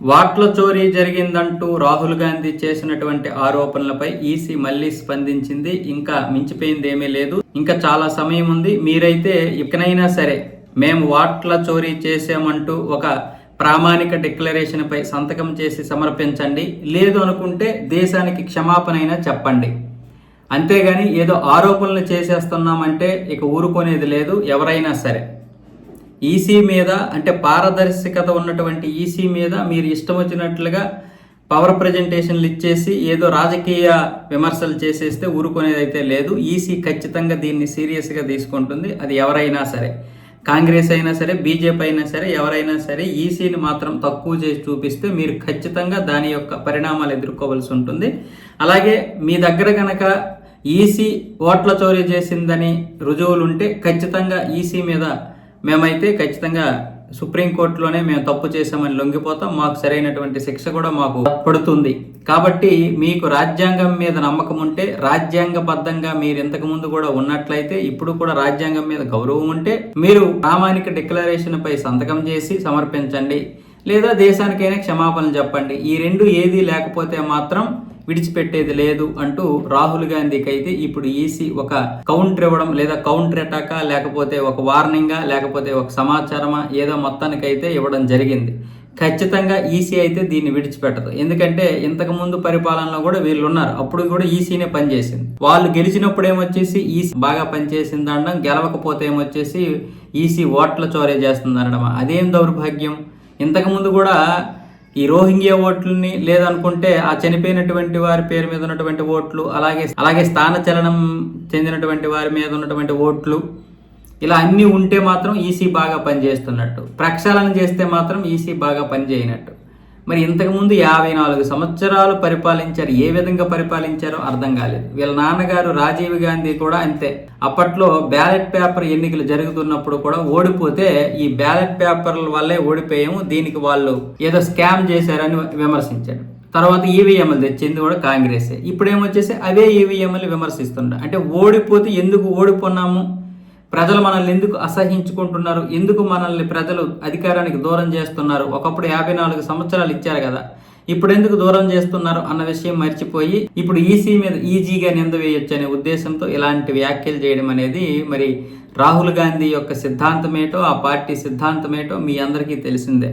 వాట్ల చోరీ జరిగిందంటూ రాహుల్ గాంధీ చేసినటువంటి ఆరోపణలపై ఈసీ మళ్ళీ స్పందించింది. ఇంకా మించిపోయింది ఏమీ లేదు. ఇంకా చాలా సమయం ఉంది. మీరైతే ఇకనైనా సరే మేము వాట్ల చోరీ చేసామంటూ ఒక ప్రామాణిక డిక్లరేషన్ పై సంతకం చేసి సమర్పించండి. లేదు అనుకుంటే దేశానికి క్షమాపణ అయినా చెప్పండి. అంతేగాని ఏదో ఆరోపణలు చేసేస్తున్నామంటే ఇక ఊరుకునేది లేదు. ఎవరైనా సరే. ఈసీ మీద అంటే పారదర్శకత ఉన్నటువంటి ఈసీ మీద మీరు ఇష్టం వచ్చినట్లుగా పవర్ ప్రజెంటేషన్లు ఇచ్చేసి ఏదో రాజకీయ విమర్శలు చేసేస్తే ఊరుకునేది అయితే లేదు ఈసీ ఖచ్చితంగా దీన్ని సీరియస్గా తీసుకుంటుంది. అది ఎవరైనా సరే కాంగ్రెస్ అయినా సరే బీజేపీ అయినా సరే ఎవరైనా సరే ఈసీని మాత్రం తక్కువ చేసి చూపిస్తే మీరు ఖచ్చితంగా దాని యొక్క పరిణామాలు ఎదుర్కోవాల్సి ఉంటుంది. అలాగే మీ దగ్గర కనుక ఈసీ ఓట్ల చోరీ చేసిందని రుజువులు ఉంటే ఖచ్చితంగా ఈసీ మీద మేమైతే ఖచ్చితంగా సుప్రీంకోర్టులోనే మేము తప్పు చేశామని లొంగిపోతాం. మాకు సరైనటువంటి శిక్ష కూడా మాకు పడుతుంది. కాబట్టి మీకు రాజ్యాంగం మీద నమ్మకం ఉంటే రాజ్యాంగబద్ధంగా మీరు ఇంతకు ముందు కూడా ఉన్నట్లయితే ఇప్పుడు కూడా రాజ్యాంగం మీద గౌరవం ఉంటే మీరు ప్రామాణిక డిక్లరేషన్ పై సంతకం చేసి సమర్పించండి. లేదా దేశానికైనా క్షమాపణలు చెప్పండి. ఈ రెండు ఏది లేకపోతే మాత్రం విడిచిపెట్టేది లేదు అంటూ రాహుల్ గాంధీకి అయితే ఇప్పుడు ఈసీ ఒక కౌంటర్ ఇవ్వడం లేదా కౌంటర్ అటాకా లేకపోతే ఒక వార్నింగా లేకపోతే ఒక సమాచారమా ఏదో మొత్తానికైతే ఇవ్వడం జరిగింది. ఖచ్చితంగా ఈసీ అయితే దీన్ని విడిచిపెట్టదు. ఎందుకంటే ఇంతకు ముందు పరిపాలనలో కూడా వీళ్ళు ఉన్నారు. అప్పుడు కూడా ఈసీనే పనిచేసింది. వాళ్ళు గెలిచినప్పుడు ఏమొచ్చేసి ఈసీ బాగా పనిచేసింది అనడం గెలవకపోతే ఏమొచ్చేసి ఈసీ ఓట్ల చోరే చేస్తుంది అనడం అదేం దౌర్భాగ్యం? ఇంతకుముందు కూడా ఈ రోహింగ్యా ఓట్లని లేదనుకుంటే ఆ చనిపోయినటువంటి వారి పేరు మీద ఉన్నటువంటి ఓట్లు అలాగే అలాగే స్థాన చలనం చెందినటువంటి వారి మీద ఉన్నటువంటి ఓట్లు ఇలా అన్నీ ఉంటే మాత్రం ఈసీ బాగా పనిచేస్తున్నట్టు. ప్రక్షాళన చేస్తే మాత్రం ఈసీ బాగా పనిచేయనట్టు. మరి ఇంతకుముందు యాభై నాలుగు సంవత్సరాలు పరిపాలించారు ఏ విధంగా పరిపాలించారో అర్థం కాలేదు. వీళ్ళ నాన్నగారు రాజీవ్ గాంధీ కూడా అంతే. అప్పట్లో బ్యాలెట్ పేపర్ ఎన్నికలు జరుగుతున్నప్పుడు కూడా ఓడిపోతే ఈ బ్యాలెట్ పేపర్ల వల్లే ఓడిపోయాము దీనికి వాళ్ళు ఏదో స్కామ్ చేశారని విమర్శించాడు తర్వాత ఈవీఎంలు తెచ్చింది కూడా కాంగ్రెస్. ఇప్పుడు ఏమొచ్చేసి అవే ఈవీఎంలు విమర్శిస్తుండ అంటే ఓడిపోతే ఎందుకు ఓడిపోన్నాము? ప్రజలు మనల్ని ఎందుకు అసహించుకుంటున్నారు? ఎందుకు మనల్ని ప్రజలు అధికారానికి దూరం చేస్తున్నారు? ఒకప్పుడు యాభై నాలుగు సంవత్సరాలు ఇచ్చారు కదా. ఇప్పుడు ఎందుకు దూరం చేస్తున్నారు అన్న విషయం మర్చిపోయి ఇప్పుడు ఈసీ మీద ఈజీగా నింద వేయొచ్చు అనే ఉద్దేశంతో ఇలాంటి వ్యాఖ్యలు చేయడం అనేది మరి రాహుల్ గాంధీ యొక్క సిద్ధాంతమేటో ఆ పార్టీ సిద్ధాంతమేటో మీ అందరికీ తెలిసిందే.